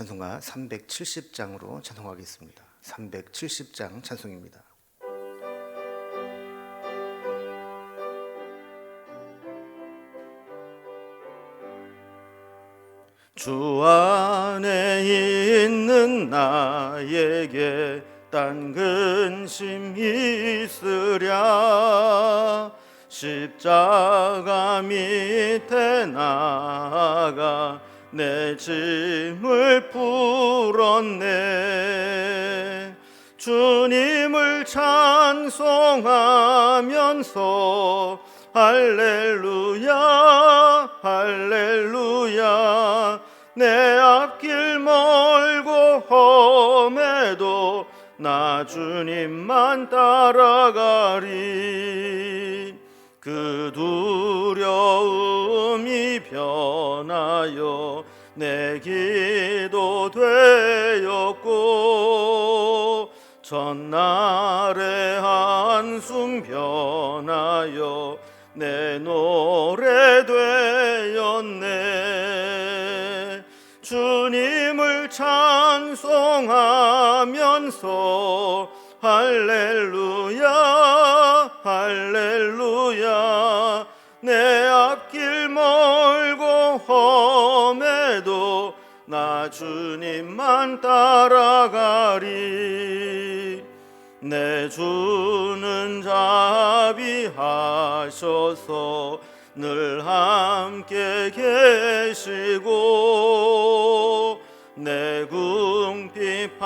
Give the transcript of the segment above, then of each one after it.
찬송가 370장으로 찬송하겠습니다. 370장 찬송입니다. 주 안에 있는 나에게 딴 근심 있으랴 십자가 밑에 나아가 내 짐을 풀었네. 주님을 찬송하면서 할렐루야 할렐루야. 내 앞길 멀고 험해도 나 주님만 따라가리. 그 두려움이 변하여 내 기도 되었고 전날의 한숨 변하여 내 노래 되었네. 주님을 찬송하면서 할렐루야 할렐루야 나 주님만 따라가리. 내 주는 자비하셔서. 늘 함께 계시고 내 궁핍함을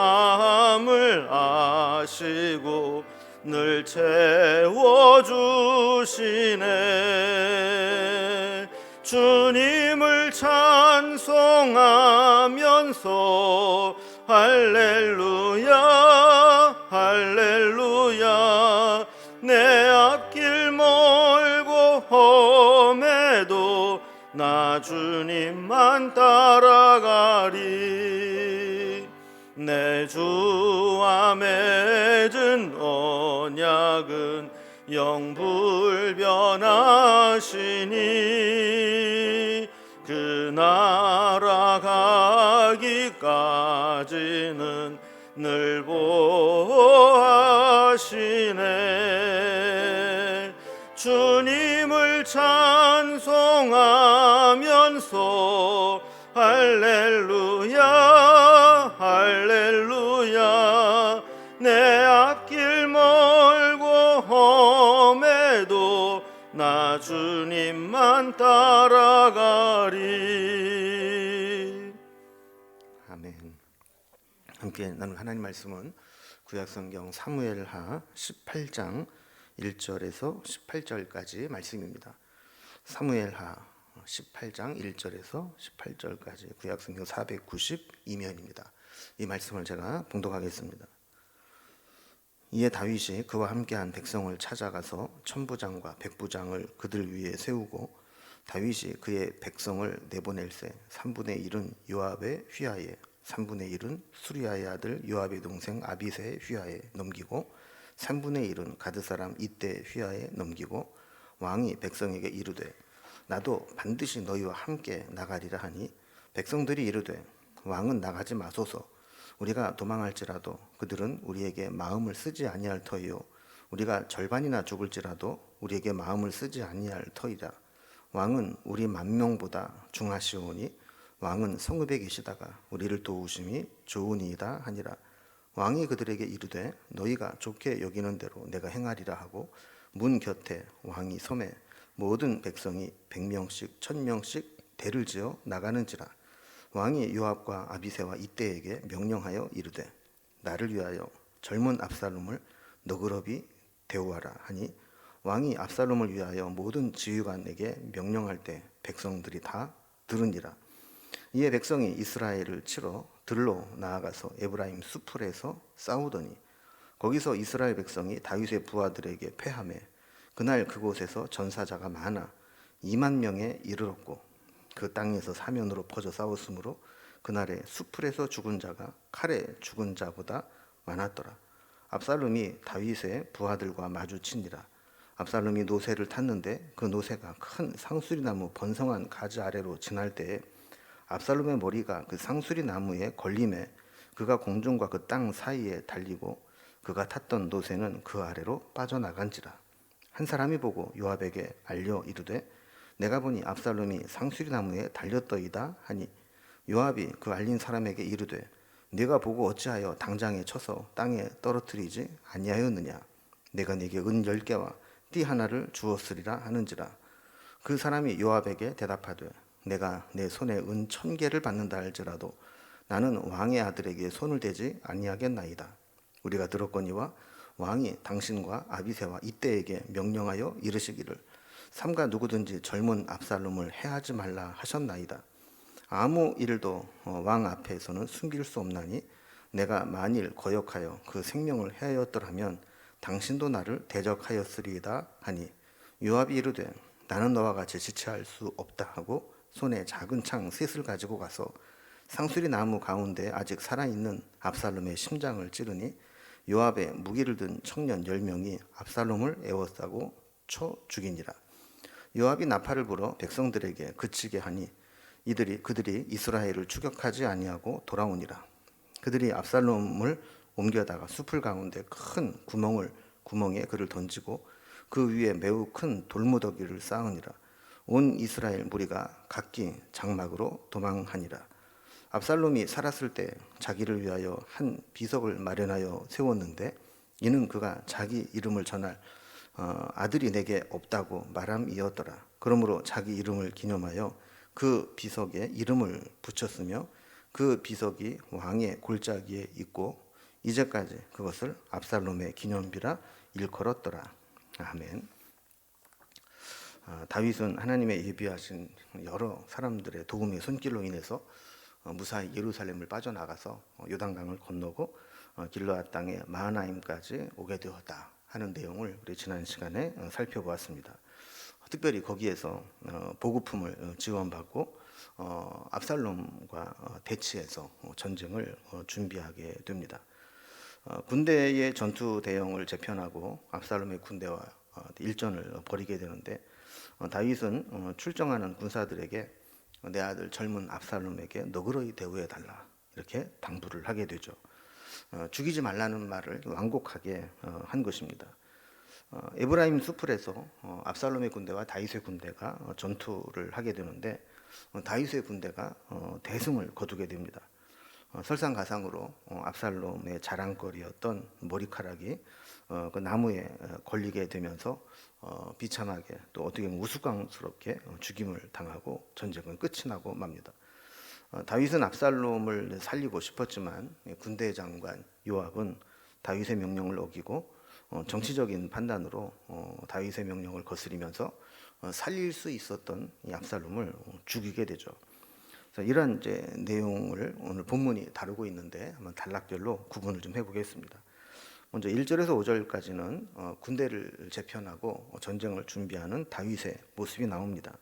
아시고 늘 채워주시네 주님을 찬송하면서 할렐루야 할렐루야. 내 앞길 멀고 험해도 나 주님만 따라가리. 내 주와 맺은 언약은 영불변하시니 까지는 늘 보호하시네. 주님을 찬송하면서 할렐루야 할렐루야. 내 앞길 멀고 험해도 나 주님만 따라가리. 아멘 함께 나눈 하나님 말씀은 구약성경 사무엘하 18장 1절에서 18절까지 말씀입니다. 사무엘하 18장 1절에서 18절까지 구약성경 492면입니다. 이 말씀을 제가 봉독하겠습니다. 이에 다윗이 그와 함께한 백성을 찾아가서 천부장과 백부장을 그들 위에 세우고 다윗이 그의 백성을 내보낼세 3분의 1은 요압의 휘하에 3분의 1은 수리아의 아들 요압의 동생 아비세의 휘하에 넘기고 3분의 1은 가드 사람 이때 휘하에 넘기고 왕이 백성에게 이르되 나도 반드시 너희와 함께 나가리라 하니 백성들이 이르되 왕은 나가지 마소서. 우리가 도망할지라도 그들은 우리에게 마음을 쓰지 아니할 터이요. 우리가 절반이나 죽을지라도 우리에게 마음을 쓰지 아니할 터이다. 왕은 우리 만 명보다 중하시오니 왕은 성읍에 계시다가 우리를 도우심이 좋으니이다 하니라. 왕이 그들에게 이르되 너희가 좋게 여기는 대로 내가 행하리라 하고 문 곁에 왕이 섬에 모든 백성이 백명씩 천명씩 대를 지어 나가는지라. 왕이 요압과 아비세와 이때에게 명령하여 이르되 나를 위하여 젊은 압살롬을 너그럽이 대우하라 하니 왕이 압살롬을 위하여 모든 지휘관에게 명령할 때 백성들이 다 들으니라 이에 백성이 이스라엘을 치러 들로 나아가서 에브라임 수풀에서 싸우더니 거기서 이스라엘 백성이 다윗의 부하들에게 패함에 그날 그곳에서 전사자가 많아 2만 명에 이르렀고 그 땅에서 사면으로 퍼져 싸웠으므로 그날에 수풀에서 죽은 자가 칼에 죽은 자보다 많았더라. 압살롬이 다윗의 부하들과 마주치니라. 압살롬이 노새를 탔는데 그 노새가 큰 상수리나무 번성한 가지 아래로 지날 때에 압살롬의 머리가 그 상수리 나무에 걸림에 그가 공중과 그 땅 사이에 달리고 그가 탔던 노새는 그 아래로 빠져나간지라. 한 사람이 보고 요압에게 알려 이르되 내가 보니 압살롬이 상수리 나무에 달렸더이다 하니 요압이 그 알린 사람에게 이르되 네가 보고 어찌하여 당장에 쳐서 땅에 떨어뜨리지 아니하였느냐? 내가 네게 은 열 개와 띠 하나를 주었으리라 하는지라. 그 사람이 요압에게 대답하되 내가 내 손에 은 천 개를 받는다 할지라도 나는 왕의 아들에게 손을 대지 아니하겠나이다. 우리가 들었거니와 왕이 당신과 아비새와 이때에게 명령하여 이르시기를 삼가 누구든지 젊은 압살롬을 해하지 말라 하셨나이다. 아무 일도 어, 왕 앞에서는 숨길 수 없나니 내가 만일 거역하여 그 생명을 해하였더라면 당신도 나를 대적하였으리이다 하니 요압이 이르되 나는 너와 같이 지체할 수 없다 하고 손에 작은 창 셋을 가지고 가서 상수리 나무 가운데 아직 살아있는 압살롬의 심장을 찌르니 요압의 무기를 든 청년 열 명이 압살롬을 애워싸고 쳐 죽이니라 요압이 나팔을 불어 백성들에게 그치게 하니 이들이 그들이 이스라엘을 추격하지 아니하고 돌아오니라. 그들이 압살롬을 옮겨다가 숲을 가운데 큰 구멍을 구멍에 그를 던지고 그 위에 매우 큰 돌무더기를 쌓으니라. 온 이스라엘 무리가 각기 장막으로 도망하니라. 압살롬이 살았을 때 자기를 위하여 한 비석을 마련하여 세웠는데 이는 그가 자기 이름을 전할 어, 아들이 내게 없다고 말함이었더라. 그러므로 자기 이름을 기념하여 그 비석에 이름을 붙였으며 그 비석이 왕의 골짜기에 있고 이제까지 그것을 압살롬의 기념비라 일컬었더라. 아멘. 아, 다윗은 하나님의 예비하신 여러 사람들의 도움의 손길로 인해서 어, 무사히 예루살렘을 빠져나가서 어, 요단강을 건너고 어, 길르앗 땅의 마하나임까지 오게 되었다 하는 내용을 우리 지난 시간에 어, 살펴보았습니다. 특별히 거기에서 어, 보급품을 어, 지원받고 어, 압살롬과 어, 대치해서 어, 전쟁을 어, 준비하게 됩니다. 어, 군대의 전투 대형을 재편하고 압살롬의 군대와 어, 일전을 벌이게 되는데 어, 다윗은 어, 출정하는 군사들에게 어, 내 아들 젊은 압살롬에게 너그러이 대우해 달라 이렇게 당부를 하게 되죠. 어, 죽이지 말라는 말을 완곡하게 어, 한 것입니다. 어, 에브라임 수풀에서 어, 압살롬의 군대와 다윗의 군대가 어, 전투를 하게 되는데 어, 다윗의 군대가 어, 대승을 거두게 됩니다. 어, 설상가상으로 어, 압살롬의 자랑거리였던 머리카락이 어, 그 나무에 어, 걸리게 되면서 어, 비참하게 또 어떻게 보면 우스꽝스럽게 어, 죽임을 당하고 전쟁은 끝이 나고 맙니다. 어, 다윗은 압살롬을 살리고 싶었지만 예, 군대 장관 요압은 다윗의 명령을 어기고 어, 정치적인 판단으로 어, 다윗의 명령을 거스리면서 어, 살릴 수 있었던 이 압살롬을 어, 죽이게 되죠. 이런 이제 내용을 오늘 본문이 다루고 있는데 한번 단락별로 구분을 좀 해보겠습니다. 먼저 1절에서 5절까지는 어, 군대를 재편하고 전쟁을 준비하는 다윗의 모습이 나옵니다.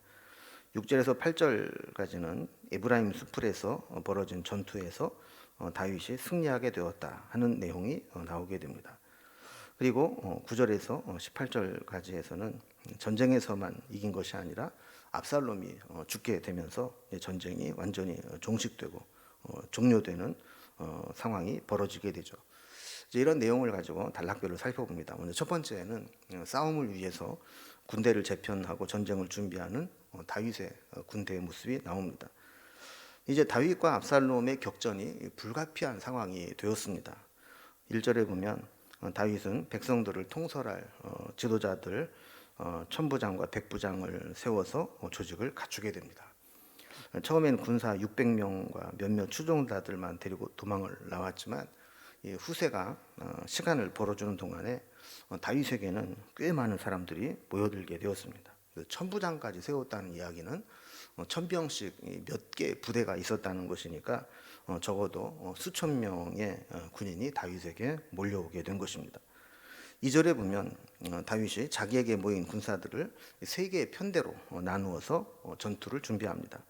6절에서 8절까지는 에브라임 수풀에서 어, 벌어진 전투에서 어, 다윗이 승리하게 되었다 하는 내용이 어, 나오게 됩니다. 그리고 어, 9절에서 18절까지에서는 전쟁에서만 이긴 것이 아니라 압살롬이 어, 죽게 되면서 전쟁이 완전히 어, 종식되고 어, 종료되는 어, 상황이 벌어지게 되죠. 이제 이런 내용을 가지고 단락별로 살펴봅니다. 먼저 첫 번째는 어, 싸움을 위해서 군대를 재편하고 전쟁을 준비하는 어, 다윗의 어, 군대의 모습이 나옵니다. 이제 다윗과 압살롬의 격전이 불가피한 상황이 되었습니다. 1절에 보면 어, 다윗은 백성들을 통솔할 어, 지도자들 어, 천부장과 백부장을 세워서 어, 조직을 갖추게 됩니다. 처음에는 군사 600명과 몇몇 추종자들만 데리고 도망을 나왔지만 이 후세가 어, 시간을 벌어주는 동안에 어, 다윗에게는 꽤 많은 사람들이 모여들게 되었습니다. 그 천부장까지 세웠다는 이야기는 어, 천병씩 몇 개 부대가 있었다는 것이니까 어, 적어도 어, 수천 명의 어, 군인이 다윗에게 몰려오게 된 것입니다. 2절에 보면 어, 다윗이 자기에게 모인 군사들을 세 개의 편대로 어, 나누어서 어, 전투를 준비합니다.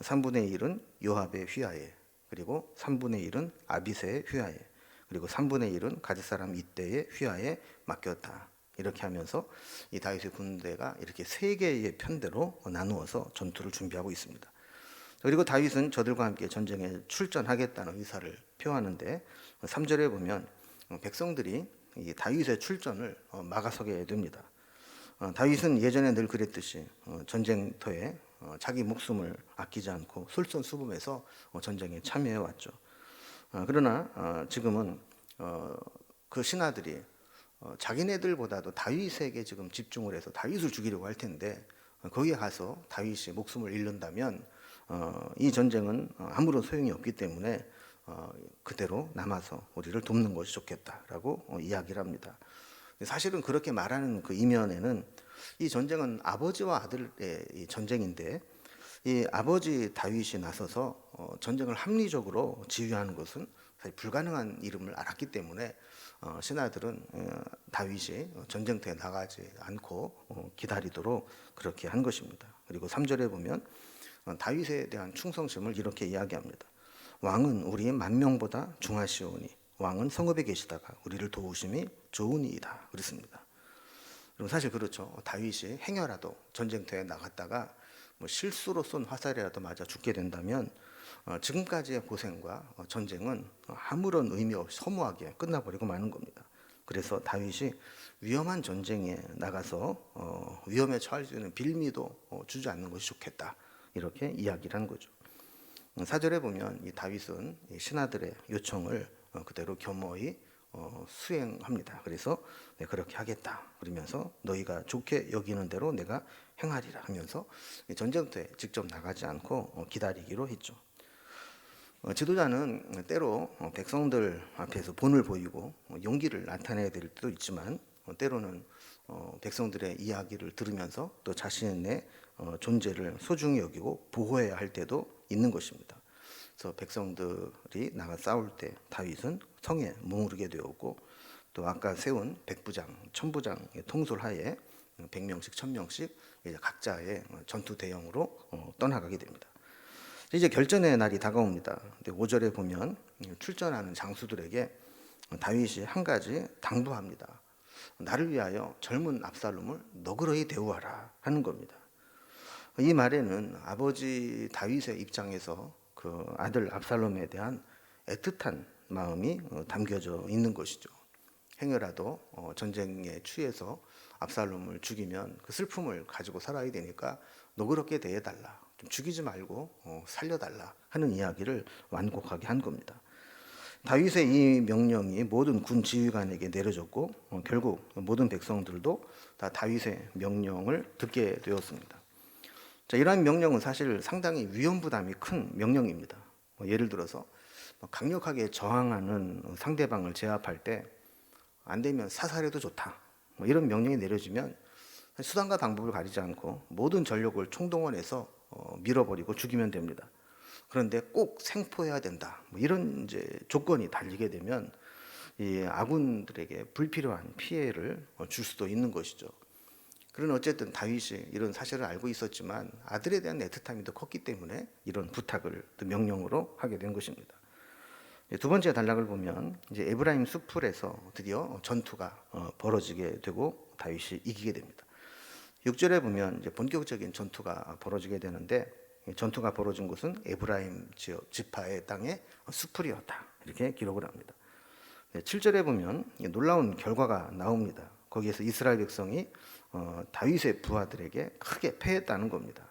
3분의 1은 요압의 휘하에 그리고 3분의 1은 아비세의 휘하에 그리고 3분의 1은 가드 사람 이때의 휘하에 맡겼다. 이렇게 하면서 이 다윗의 군대가 이렇게 세 개의 편대로 나누어서 전투를 준비하고 있습니다. 그리고 다윗은 저들과 함께 전쟁에 출전하겠다는 의사를 표하는데 3절에 보면 어, 백성들이 이 다윗의 출전을 어, 막아서게 됩니다. 어, 다윗은 예전에 늘 그랬듯이 어, 전쟁터에 어, 자기 목숨을 아끼지 않고 솔선수범해서 어, 전쟁에 참여해 왔죠. 어, 그러나 어, 지금은 어, 그 신하들이 어, 자기네들보다도 다윗에게 지금 집중을 해서 다윗을 죽이려고 할 텐데 어, 거기에 가서 다윗이 목숨을 잃는다면 어, 이 전쟁은 어, 아무런 소용이 없기 때문에 어, 그대로 남아서 우리를 돕는 것이 좋겠다라고 어, 이야기를 합니다. 사실은 그렇게 말하는 그 이면에는 이 전쟁은 아버지와 아들의 이 전쟁인데 이 아버지 다윗이 나서서 어, 전쟁을 합리적으로 지휘하는 것은 사실 불가능한 이름을 알았기 때문에 어, 신하들은 어, 다윗이 전쟁터에 나가지 않고 어, 기다리도록 그렇게 한 것입니다. 그리고 3절에 보면 어, 다윗에 대한 충성심을 이렇게 이야기합니다. 왕은 우리의 만명보다 중하시오니 왕은 성읍에 계시다가 우리를 도우심이 좋으니이다. 그렇습니다. 그럼 사실 그렇죠. 다윗이 행여라도 전쟁터에 나갔다가 뭐 실수로 쏜 화살이라도 맞아 죽게 된다면 어, 지금까지의 고생과 어, 전쟁은 아무런 의미 없이 허무하게 끝나버리고 마는 겁니다. 그래서 다윗이 위험한 전쟁에 나가서 어, 위험에 처할 수 있는 빌미도 어, 주지 않는 것이 좋겠다 이렇게 이야기를 한 거죠. 사절에 보면 이 다윗은 이 신하들의 요청을 어, 그대로 겸허히 어, 수행합니다. 그래서 네, 그렇게 하겠다. 그러면서 너희가 좋게 여기는 대로 내가 행하리라 하면서 이 전쟁터에 직접 나가지 않고 어, 기다리기로 했죠. 어, 지도자는 때로 어, 백성들 앞에서 본을 보이고 어, 용기를 나타내야 될 때도 있지만 어, 때로는 어, 백성들의 이야기를 들으면서 또 자신의 어, 존재를 소중히 여기고 보호해야 할 때도 있는 것입니다. 그래서 백성들이 나가 싸울 때 다윗은 성에 머무르게 되었고 또 아까 세운 백부장, 천부장의 통솔 하에 백 명씩, 천 명씩 이제 각자의 전투 대형으로 어, 떠나가게 됩니다. 이제 결전의 날이 다가옵니다. 근데 5절에 보면 출전하는 장수들에게 다윗이 한 가지 당부합니다. 나를 위하여 젊은 압살롬을 너그러이 대우하라 하는 겁니다. 이 말에는 아버지 다윗의 입장에서 그 아들 압살롬에 대한 애틋한 마음이 어, 담겨져 있는 것이죠. 행여라도 어, 전쟁에 취해서 압살롬을 죽이면 그 슬픔을 가지고 살아야 되니까 너그럽게 대해달라. 좀 죽이지 말고 어, 살려달라 하는 이야기를 완곡하게 한 겁니다. 다윗의 이 명령이 모든 군 지휘관에게 내려졌고 어, 결국 모든 백성들도 다 다윗의 명령을 듣게 되었습니다. 자, 이러한 명령은 사실 상당히 위험 부담이 큰 명령입니다. 뭐 예를 들어서 뭐 강력하게 저항하는 상대방을 제압할 때 안 되면 사살해도 좋다. 뭐 이런 명령이 내려지면 수단과 방법을 가리지 않고 모든 전력을 총동원해서 어, 밀어버리고 죽이면 됩니다. 그런데 꼭 생포해야 된다. 뭐 이런 이제 조건이 달리게 되면 이 아군들에게 불필요한 피해를 어, 줄 수도 있는 것이죠. 그런 어쨌든 다윗이 이런 사실을 알고 있었지만 아들에 대한 애틋함이 더 컸기 때문에 이런 부탁을 또 명령으로 하게 된 것입니다. 두 번째 단락을 보면 이제 에브라임 수풀에서 드디어 전투가 어, 벌어지게 되고 다윗이 이기게 됩니다. 6절에 보면 이제 본격적인 전투가 벌어지게 되는데 이 전투가 벌어진 곳은 에브라임 지역 지파의 땅의 수풀이었다 이렇게 기록을 합니다. 7절에 보면 놀라운 결과가 나옵니다. 거기에서 이스라엘 백성이 어, 다윗의 부하들에게 크게 패했다는 겁니다.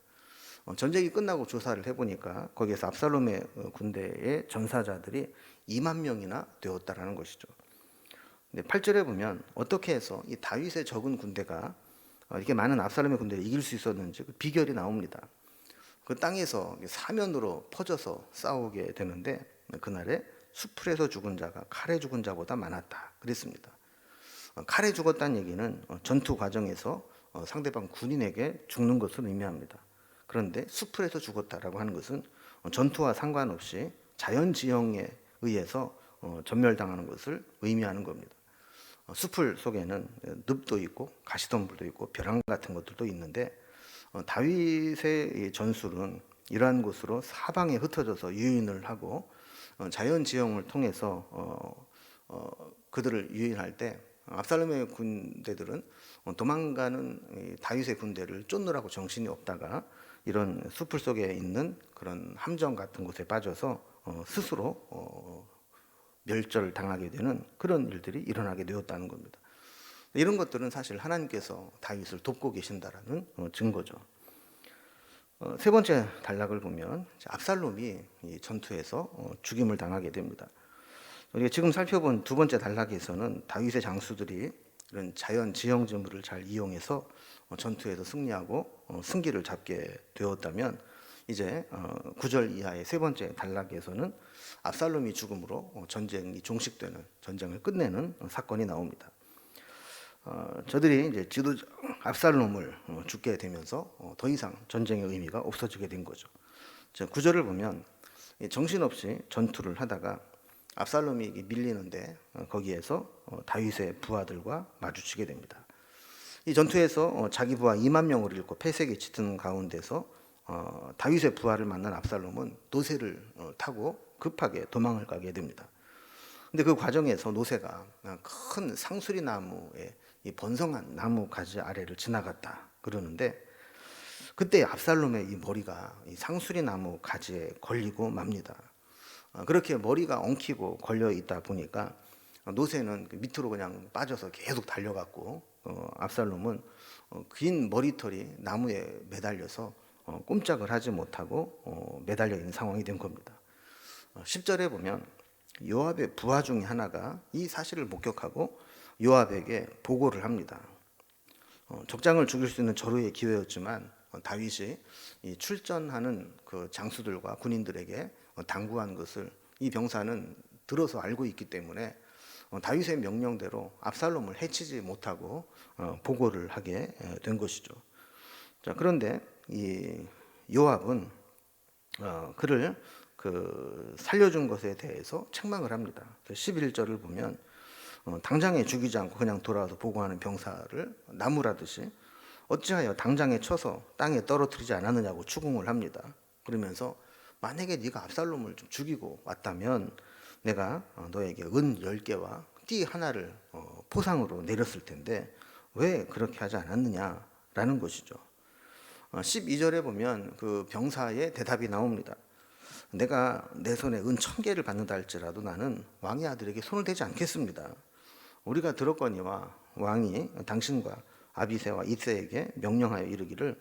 어, 전쟁이 끝나고 조사를 해보니까 거기에서 압살롬의 어, 군대의 전사자들이 2만 명이나 되었다라는 것이죠. 근데 8절에 보면 어떻게 해서 이 다윗의 적은 군대가 어, 이렇게 많은 압살롬의 군대를 이길 수 있었는지 그 비결이 나옵니다. 그 땅에서 사면으로 퍼져서 싸우게 되는데 그날에 수풀에서 죽은 자가 칼에 죽은 자보다 많았다. 그랬습니다. 어, 칼에 죽었다는 얘기는 어, 전투 과정에서 어, 상대방 군인에게 죽는 것을 의미합니다. 그런데 수풀에서 죽었다라고 하는 것은 어, 전투와 상관없이 자연 지형에 의해서 어, 전멸당하는 것을 의미하는 겁니다. 어, 수풀 속에는 늪도 있고 가시덤불도 있고 벼랑 같은 것들도 있는데 어, 다윗의 이 전술은 이러한 곳으로 사방에 흩어져서 유인을 하고 어, 자연 지형을 통해서 그들을 유인할 때 압살롬의 군대들은 어, 도망가는 이 다윗의 군대를 쫓느라고 정신이 없다가 이런 숲을 속에 있는 그런 함정 같은 곳에 빠져서 어, 스스로 어, 멸절을 당하게 되는 그런 일들이 일어나게 되었다는 겁니다. 이런 것들은 사실 하나님께서 다윗을 돕고 계신다라는 어, 증거죠. 어, 세 번째 단락을 보면 압살롬이 이 전투에서 어, 죽임을 당하게 됩니다. 우리가 지금 살펴본 두 번째 단락에서는 다윗의 장수들이 이런 자연 지형지물을 잘 이용해서 어, 전투에서 승리하고 어, 승기를 잡게 되었다면 이제 어, 9절 이하의 세 번째 단락에서는 압살롬이 죽음으로 어, 전쟁이 종식되는 전쟁을 끝내는 어, 사건이 나옵니다. 어, 저들이 이제 지도자 압살롬을 어, 죽게 되면서 어, 더 이상 전쟁의 의미가 없어지게 된 거죠. 자, 구절을 보면 이 정신없이 전투를 하다가 압살롬이 밀리는데 어, 거기에서 어, 다윗의 부하들과 마주치게 됩니다. 이 전투에서 어, 자기 부하 2만 명을 잃고 패색이 짙은 가운데서 어, 다윗의 부하를 만난 압살롬은 노새를 어, 타고 급하게 도망을 가게 됩니다. 근데 그 과정에서 노새가 큰 상수리 나무의 이 번성한 나무 가지 아래를 지나갔다 그러는데 그때 압살롬의 이 머리가 이 상수리 나무 가지에 걸리고 맙니다. 어, 그렇게 머리가 엉키고 걸려 있다 보니까 노새는 그 밑으로 그냥 빠져서 계속 달려갔고 어, 압살롬은 어, 긴 머리털이 나무에 매달려서 어, 꼼짝을 하지 못하고 어, 매달려 있는 상황이 된 겁니다. 어, 10절에 보면 요압의 부하 중에 하나가 이 사실을 목격하고 요압에게 보고를 합니다. 어, 적장을 죽일 수 있는 절호의 기회였지만 어, 다윗이 이 출전하는 그 장수들과 군인들에게 어, 당부한 것을 이 병사는 들어서 알고 있기 때문에 어, 다윗의 명령대로 압살롬을 해치지 못하고 어, 보고를 하게 에, 된 것이죠. 자 그런데 이 요압은 어, 그를 그 살려준 것에 대해서 책망을 합니다. 11절을 보면 어, 당장에 죽이지 않고 그냥 돌아와서 보고하는 병사를 나무라듯이 어찌하여 당장에 쳐서 땅에 떨어뜨리지 않았느냐고 추궁을 합니다. 그러면서 만약에 네가 압살롬을 좀 죽이고 왔다면 내가 어, 너에게 은 10개와 띠 하나를 어, 포상으로 내렸을 텐데 왜 그렇게 하지 않았느냐라는 것이죠. 어, 12절에 보면 그 병사의 대답이 나옵니다. 내가 내 손에 은 천 개를 받는다 할지라도 나는 왕의 아들에게 손을 대지 않겠습니다. 우리가 들었거니와 왕이 당신과 아비세와 이세에게 명령하여 이르기를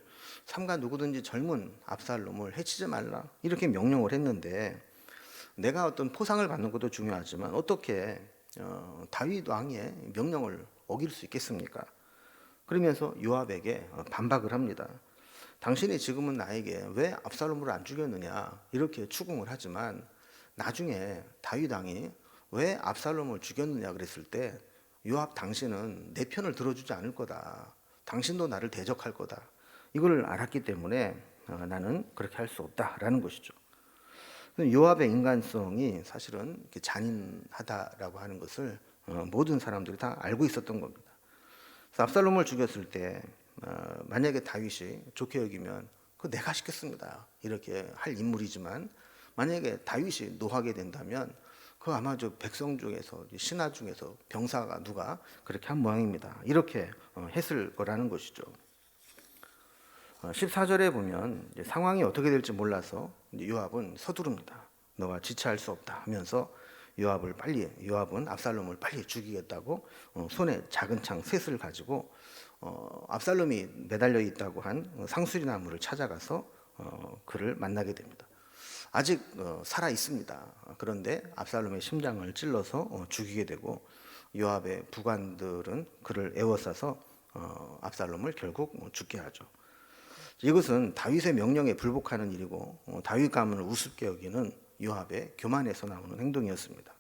삼가 누구든지 젊은 압살롬을 해치지 말라 이렇게 명령을 했는데 내가 어떤 포상을 받는 것도 중요하지만 어떻게 어, 다윗 왕의 명령을 어길 수 있겠습니까? 그러면서 요압에게 어, 반박을 합니다. 당신이 지금은 나에게 왜 압살롬을 안 죽였느냐 이렇게 추궁을 하지만 나중에 다윗 왕이 왜 압살롬을 죽였느냐 그랬을 때 요압 당신은 내 편을 들어주지 않을 거다. 당신도 나를 대적할 거다. 이걸 알았기 때문에 어, 나는 그렇게 할 수 없다라는 것이죠. 요압의 인간성이 사실은 잔인하다라고 하는 것을 어, 모든 사람들이 다 알고 있었던 겁니다. 압살롬을 죽였을 때 어, 만약에 다윗이 좋게 여기면 그 내가 시켰습니다 이렇게 할 인물이지만 만약에 다윗이 노하게 된다면 그 아마 저 백성 중에서 신하 중에서 병사가 누가 그렇게 한 모양입니다. 이렇게 어, 했을 거라는 것이죠. 14절에 보면 이제 상황이 어떻게 될지 몰라서 요압은 서두릅니다. 너가 지체할 수 없다 하면서 요압을 빨리 요압은 압살롬을 빨리 죽이겠다고 어, 손에 작은 창 셋을 가지고 어, 압살롬이 매달려 있다고 한 상수리 나무를 찾아가서 어, 그를 만나게 됩니다. 아직 어, 살아 있습니다. 그런데 압살롬의 심장을 찔러서 어, 죽이게 되고 요압의 부관들은 그를 에워싸서 어, 압살롬을 결국 뭐 죽게 하죠. 이것은 다윗의 명령에 불복하는 일이고 어, 다윗 가문을 우습게 여기는 요압의 교만에서 나오는 행동이었습니다.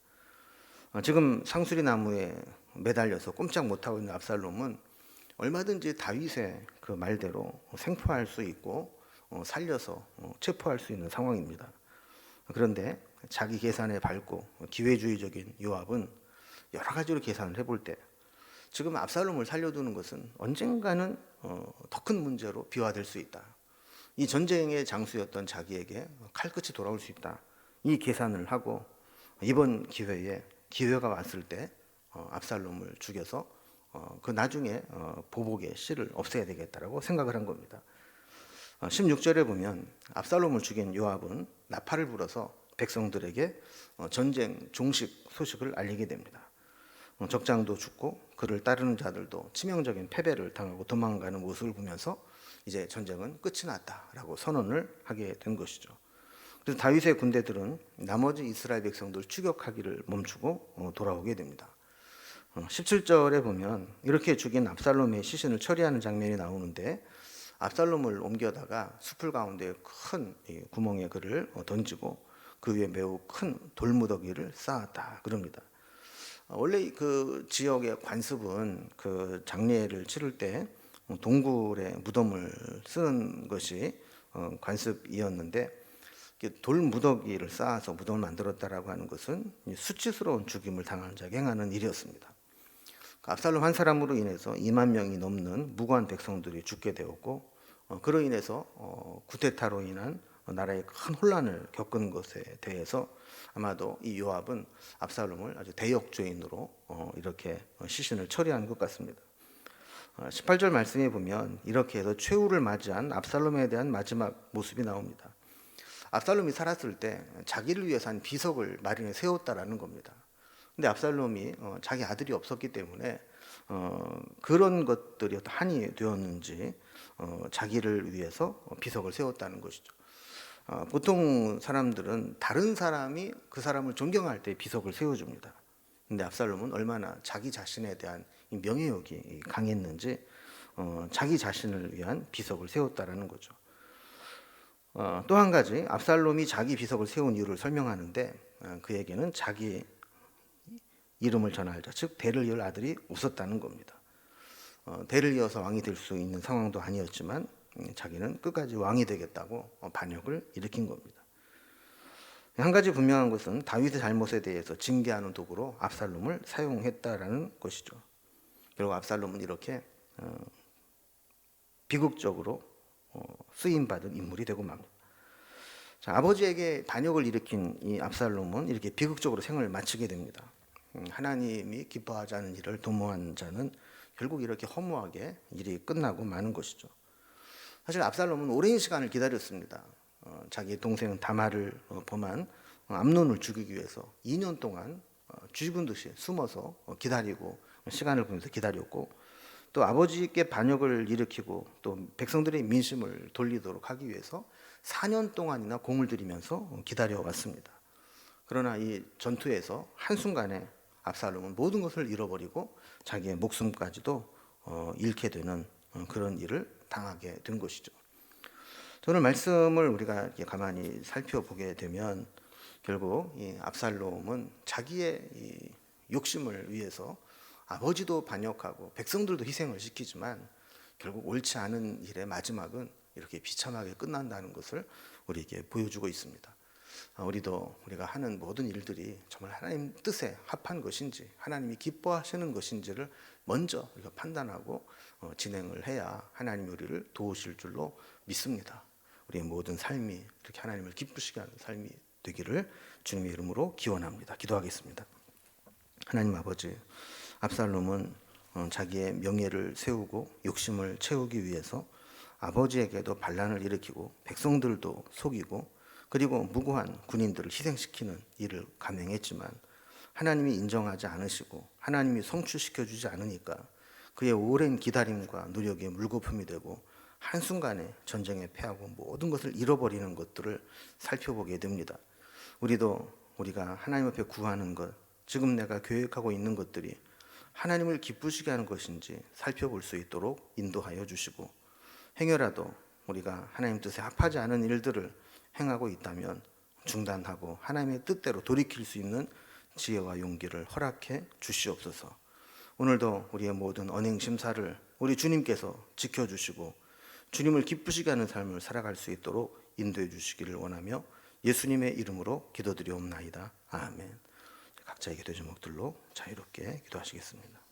어, 지금 상수리 나무에 매달려서 꼼짝 못하고 있는 압살롬은 얼마든지 다윗의 그 말대로 생포할 수 있고 어, 살려서 어, 체포할 수 있는 상황입니다. 그런데 자기 계산에 밟고 기회주의적인 요압은 여러 가지로 계산을 해볼 때 지금 압살롬을 살려두는 것은 언젠가는 어, 더큰 문제로 비화될 수 있다. 이 전쟁의 장수였던 자기에게 칼끝이 돌아올 수 있다. 이 계산을 하고 이번 기회에 기회가 왔을 때 어, 압살롬을 죽여서 어, 그 나중에 어, 보복의 씨를 없애야 되겠다라고 생각을 한 겁니다. 어, 16절에 보면 압살롬을 죽인 요압은 나팔을 불어서 백성들에게 어, 전쟁 종식 소식을 알리게 됩니다. 어, 적장도 죽고 그를 따르는 자들도 치명적인 패배를 당하고 도망가는 모습을 보면서 이제 전쟁은 끝이 났다라고 선언을 하게 된 것이죠. 그래서 다윗의 군대들은 나머지 이스라엘 백성들 추격하기를 멈추고 어, 돌아오게 됩니다. 어, 17절에 보면 이렇게 죽인 압살롬의 시신을 처리하는 장면이 나오는데 압살롬을 옮겨다가 숲을 가운데 큰이 구멍에 그를 어, 던지고 그 위에 매우 큰 돌무더기를 쌓았다 그럽니다. 어, 원래 그 지역의 관습은 그 장례를 치를 때 동굴에 무덤을 쓰는 것이 어, 관습이었는데 돌 무더기를 쌓아서 무덤을 만들었다라고 하는 것은 이 수치스러운 죽임을 당한 자에게 행하는 일이었습니다. 그 압살롬 한 사람으로 인해서 2만 명이 넘는 무고한 백성들이 죽게 되었고 어, 그로 인해서 어, 구테타로 인한 나라의 큰 혼란을 겪은 것에 대해서 아마도 이 요압은 압살롬을 아주 대역죄인으로 어, 이렇게 시신을 처리한 것 같습니다. 어, 18절 말씀에 보면 이렇게 해서 최후를 맞이한 압살롬에 대한 마지막 모습이 나옵니다. 압살롬이 살았을 때 자기를 위해서 한 비석을 마련해 세웠다라는 겁니다. 근데 압살롬이 어, 자기 아들이 없었기 때문에 어, 그런 것들이 한이 되었는지 어, 자기를 위해서 비석을 세웠다는 것이죠. 어, 보통 사람들은 다른 사람이 그 사람을 존경할 때 비석을 세워줍니다. 근데 압살롬은 얼마나 자기 자신에 대한 이 명예욕이 강했는지 어, 자기 자신을 위한 비석을 세웠다라는 거죠. 어, 또한 가지 압살롬이 자기 비석을 세운 이유를 설명하는데 어, 그에게는 자기 이름을 전할 자, 즉 대를 이을 아들이 없었다는 겁니다. 어, 대를 이어서 왕이 될 수 있는 상황도 아니었지만 음, 자기는 끝까지 왕이 되겠다고 어, 반역을 일으킨 겁니다. 한 가지 분명한 것은 다윗의 잘못에 대해서 징계하는 도구로 압살롬을 사용했다라는 것이죠. 결국 압살롬은 이렇게 어, 비극적으로 어, 쓰임 받은 인물이 되고 맙니다. 자, 아버지에게 반역을 일으킨 이 압살롬은 이렇게 비극적으로 생을 마치게 됩니다. 음, 하나님이 기뻐하지 않은 일을 도모한 자는 결국 이렇게 허무하게 일이 끝나고 마는 것이죠. 사실 압살롬은 오랜 시간을 기다렸습니다. 어, 자기 동생 다말을 어, 범한 어, 암논을 죽이기 위해서 2년 동안 어, 쥐군 듯이 숨어서 어, 기다리고 시간을 보면서 기다렸고 또 아버지께 반역을 일으키고 또 백성들의 민심을 돌리도록 하기 위해서 4년 동안이나 공을 들이면서 기다려 왔습니다. 그러나 이 전투에서 한순간에 압살롬은 모든 것을 잃어버리고 자기의 목숨까지도 어, 잃게 되는 어, 그런 일을 당하게 된 것이죠. 오늘 말씀을 우리가 가만히 살펴보게 되면 결국 이 압살롬은 자기의 이 욕심을 위해서 아버지도 반역하고 백성들도 희생을 시키지만 결국 옳지 않은 일의 마지막은 이렇게 비참하게 끝난다는 것을 우리에게 보여주고 있습니다. 아, 우리도 우리가 하는 모든 일들이 정말 하나님 뜻에 합한 것인지 하나님이 기뻐하시는 것인지를 먼저 우리가 판단하고 어, 진행을 해야 하나님 우리를 도우실 줄로 믿습니다. 우리의 모든 삶이 이렇게 하나님을 기쁘시게 하는 삶이 되기를 주님의 이름으로 기원합니다. 기도하겠습니다. 하나님 아버지, 압살롬은 어, 자기의 명예를 세우고 욕심을 채우기 위해서 아버지에게도 반란을 일으키고 백성들도 속이고 그리고 무고한 군인들을 희생시키는 일을 감행했지만 하나님이 인정하지 않으시고 하나님이 성취시켜 주지 않으니까 그의 오랜 기다림과 노력이 물거품이 되고 한순간에 전쟁에 패하고 모든 것을 잃어버리는 것들을 살펴보게 됩니다. 우리도 우리가 하나님 앞에 구하는 것, 지금 내가 계획하고 있는 것들이 하나님을 기쁘시게 하는 것인지 살펴볼 수 있도록 인도하여 주시고 행여라도 우리가 하나님 뜻에 합하지 않은 일들을 행하고 있다면 중단하고 하나님의 뜻대로 돌이킬 수 있는 지혜와 용기를 허락해 주시옵소서. 오늘도 우리의 모든 언행 심사를 우리 주님께서 지켜 주시고 주님을 기쁘시게 하는 삶을 살아갈 수 있도록 인도해 주시기를 원하며 예수님의 이름으로 기도드리옵나이다. 아멘. 각자의 기도 제목들로 자유롭게 기도하시겠습니다.